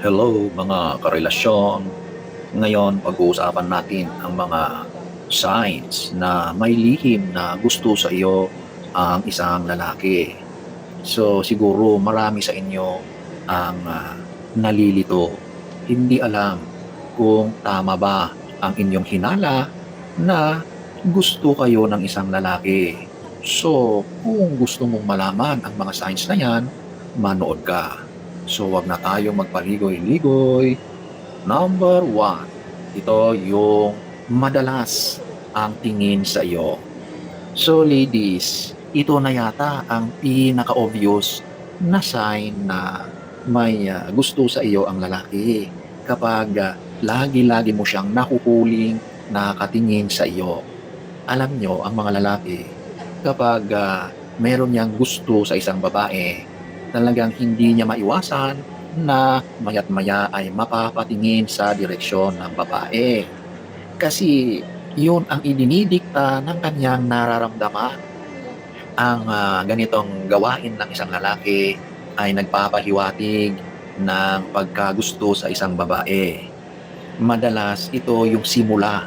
Hello mga karelasyon. Ngayon pag-uusapan natin ang mga signs na may lihim na gusto sa iyo ang isang lalaki. So siguro marami sa inyo ang ah, nalilito. Hindi alam kung tama ba ang inyong hinala na gusto kayo ng isang lalaki. So kung gusto mong malaman ang mga signs na yan, manood ka. So, wag na tayong magpaligoy-ligoy. Number one, ito yung madalas ang tingin sa iyo. So, ladies, ito na yata ang pinaka-obvious na sign na may ah, gusto sa iyo ang lalaki kapag ah, lagi-lagi mo siyang nakukuling nakatingin sa iyo. Alam nyo, ang mga lalaki, kapag ah, meron niyang gusto sa isang babae, talagang hindi niya maiwasan na mayat maya ay mapapatingin sa direksyon ng babae. Kasi yun ang idinidikta ng kanyang nararamdaman. Ang ah, ganitong gawain ng isang lalaki ay nagpapahiwatig ng pagkagusto sa isang babae. Madalas ito yung simula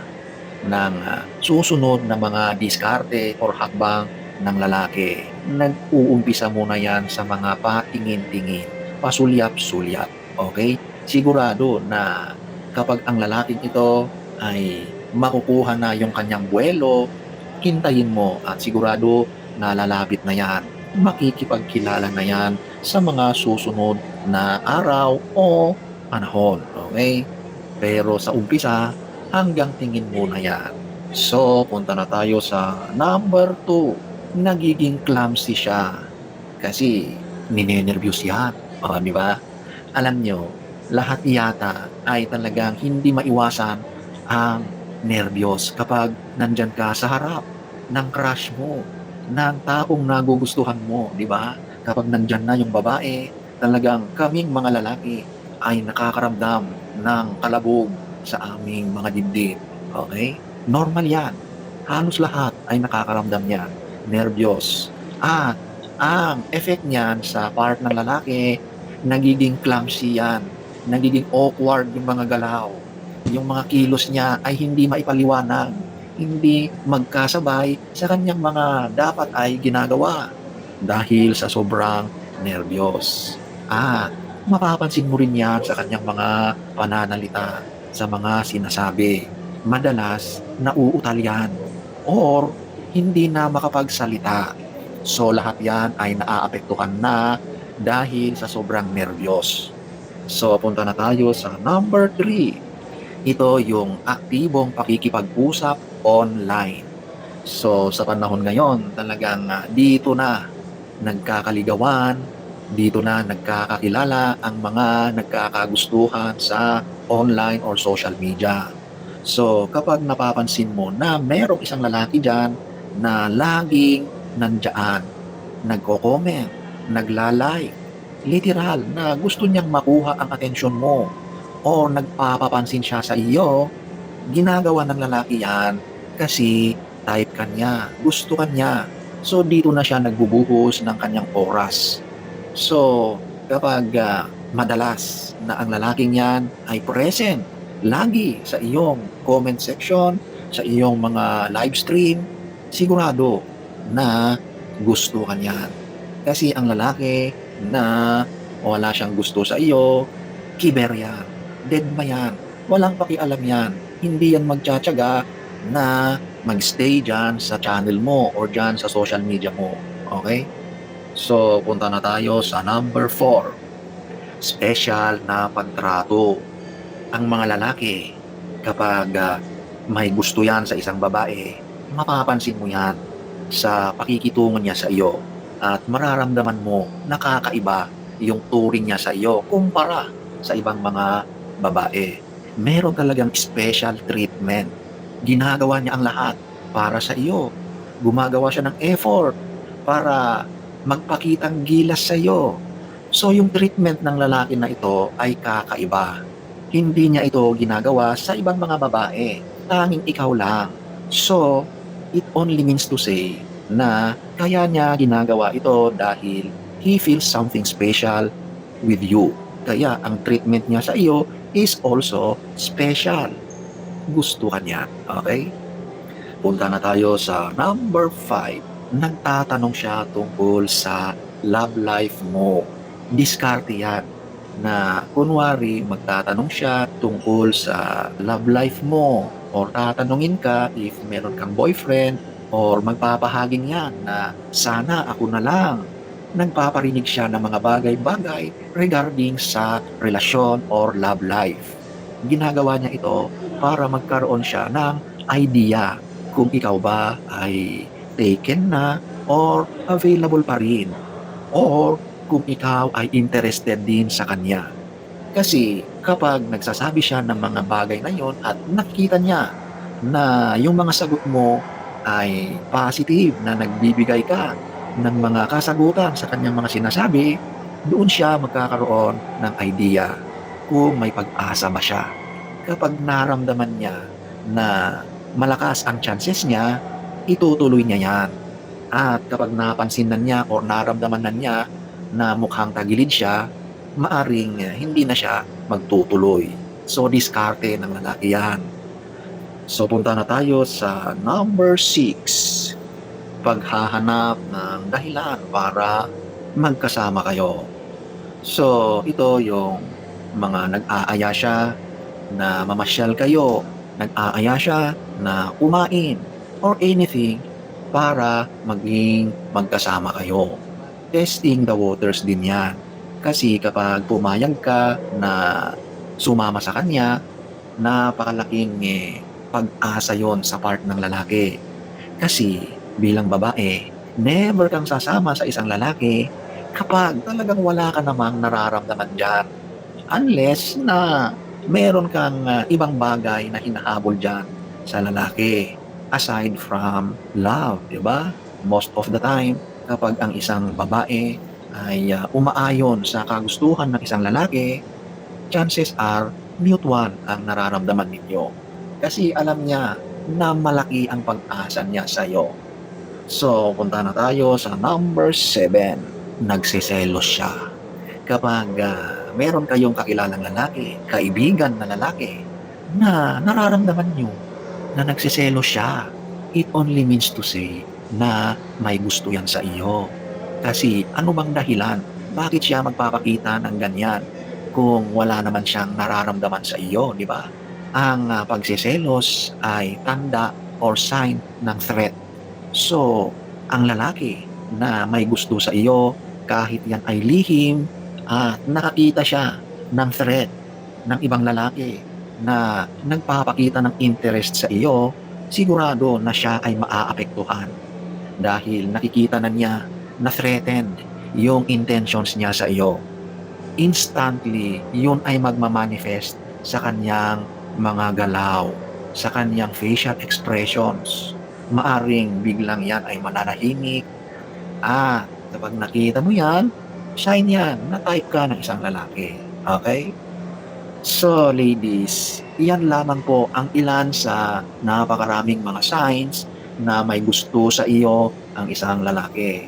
ng ah, susunod na mga diskarte or hakbang ng lalaki. Nag-uumpisa muna yan sa mga patingin-tingin, pasulyap-sulyap. Okay? Sigurado na kapag ang lalaking ito ay makukuha na yung kanyang buwelo, hintayin mo at sigurado na lalapit na yan. Makikipagkilala na yan sa mga susunod na araw o panahon. Okay? Pero sa umpisa, hanggang tingin muna yan. So, punta na tayo sa number 2 nagiging clumsy siya. Kasi ninenervyos yan. O, di ba? Alam nyo, lahat yata ay talagang hindi maiwasan ang nervyos kapag nandyan ka sa harap ng crush mo, ng taong nagugustuhan mo, di ba? Kapag nandyan na yung babae, talagang kaming mga lalaki ay nakakaramdam ng kalabog sa aming mga dibdib. Okay? Normal yan. Halos lahat ay nakakaramdam yan nervyos. At ang effect niyan sa part ng lalaki, nagiging clumsy yan. Nagiging awkward yung mga galaw. Yung mga kilos niya ay hindi maipaliwanag. Hindi magkasabay sa kanyang mga dapat ay ginagawa. Dahil sa sobrang nervyos. At mapapansin mo rin yan sa kanyang mga pananalita, sa mga sinasabi. Madalas, nauutal yan. Or hindi na makapagsalita. So lahat yan ay naaapektuhan na dahil sa sobrang nervyos. So punta na tayo sa number 3. Ito yung aktibong pakikipag-usap online. So sa panahon ngayon, talagang ah, dito na nagkakaligawan, dito na nagkakakilala ang mga nagkakagustuhan sa online or social media. So kapag napapansin mo na merong isang lalaki dyan na laging nandyan, nagko-comment, naglalike, literal na gusto niyang makuha ang atensyon mo o nagpapapansin siya sa iyo, ginagawa ng lalaki yan kasi type kanya, gusto kanya. So dito na siya nagbubuhos ng kanyang oras. So kapag ah, madalas na ang lalaking yan ay present lagi sa iyong comment section, sa iyong mga live stream, sigurado na gusto ka niyan. Kasi ang lalaki na wala siyang gusto sa iyo, kiber yan. Dead ma yan. Walang pakialam yan. Hindi yan magtsatsaga na magstay dyan sa channel mo or dyan sa social media mo. Okay? So, punta na tayo sa number 4. Special na pagtrato. Ang mga lalaki, kapag ah, may gusto yan sa isang babae, mapapansin mo yan sa pakikitungo niya sa iyo at mararamdaman mo nakakaiba yung turing niya sa iyo kumpara sa ibang mga babae. Meron talagang special treatment. Ginagawa niya ang lahat para sa iyo. Gumagawa siya ng effort para magpakitang gilas sa iyo. So yung treatment ng lalaki na ito ay kakaiba. Hindi niya ito ginagawa sa ibang mga babae. Tanging ikaw lang. So, it only means to say na kaya niya ginagawa ito dahil he feels something special with you. Kaya ang treatment niya sa iyo is also special. Gusto ka niya. Okay? Punta na tayo sa number 5. Nagtatanong siya tungkol sa love life mo. Diskarte yan na kunwari magtatanong siya tungkol sa love life mo or tatanungin ka if meron kang boyfriend or magpapahaging yan na sana ako na lang. Nagpaparinig siya ng mga bagay-bagay regarding sa relasyon or love life. Ginagawa niya ito para magkaroon siya ng idea kung ikaw ba ay taken na or available pa rin or kung ikaw ay interested din sa kanya. Kasi kapag nagsasabi siya ng mga bagay na yon at nakikita niya na yung mga sagot mo ay positive na nagbibigay ka ng mga kasagutan sa kanyang mga sinasabi, doon siya magkakaroon ng idea kung may pag-asa ba siya. Kapag naramdaman niya na malakas ang chances niya, itutuloy niya yan. At kapag napansin na niya or naramdaman na niya na mukhang tagilid siya, maaring eh, hindi na siya magtutuloy. So, diskarte ng lalaki yan. So, punta na tayo sa number 6. Paghahanap ng dahilan para magkasama kayo. So, ito yung mga nag-aaya siya na mamasyal kayo, nag-aaya siya na kumain or anything para maging magkasama kayo. Testing the waters din yan. Kasi kapag pumayag ka na sumama sa kanya, napakalaking eh, pag-asa yon sa part ng lalaki. Kasi bilang babae, never kang sasama sa isang lalaki kapag talagang wala ka namang nararamdaman dyan. Unless na meron kang ah, ibang bagay na hinahabol dyan sa lalaki aside from love, di ba? Most of the time, kapag ang isang babae ay ah, umaayon sa kagustuhan ng isang lalaki, chances are mutual ang nararamdaman ninyo. Kasi alam niya na malaki ang pag-asa niya sa iyo. So, punta na tayo sa number 7. Nagsiselos siya. Kapag ah, meron kayong kakilalang lalaki, kaibigan na lalaki, na nararamdaman nyo na nagsiselos siya, it only means to say na may gusto yan sa iyo. Kasi ano bang dahilan? Bakit siya magpapakita ng ganyan kung wala naman siyang nararamdaman sa iyo, di ba? Ang ah, pagsiselos ay tanda or sign ng threat. So, ang lalaki na may gusto sa iyo, kahit yan ay lihim, at nakakita siya ng threat ng ibang lalaki na nagpapakita ng interest sa iyo, sigurado na siya ay maaapektuhan dahil nakikita na niya na threatened yung intentions niya sa iyo. Instantly, yun ay magmamanifest sa kanyang mga galaw, sa kanyang facial expressions. Maaring biglang yan ay mananahimik. Ah, kapag nakita mo yan, sign yan na type ka ng isang lalaki. Okay? So, ladies, iyan lamang po ang ilan sa napakaraming mga signs na may gusto sa iyo ang isang lalaki.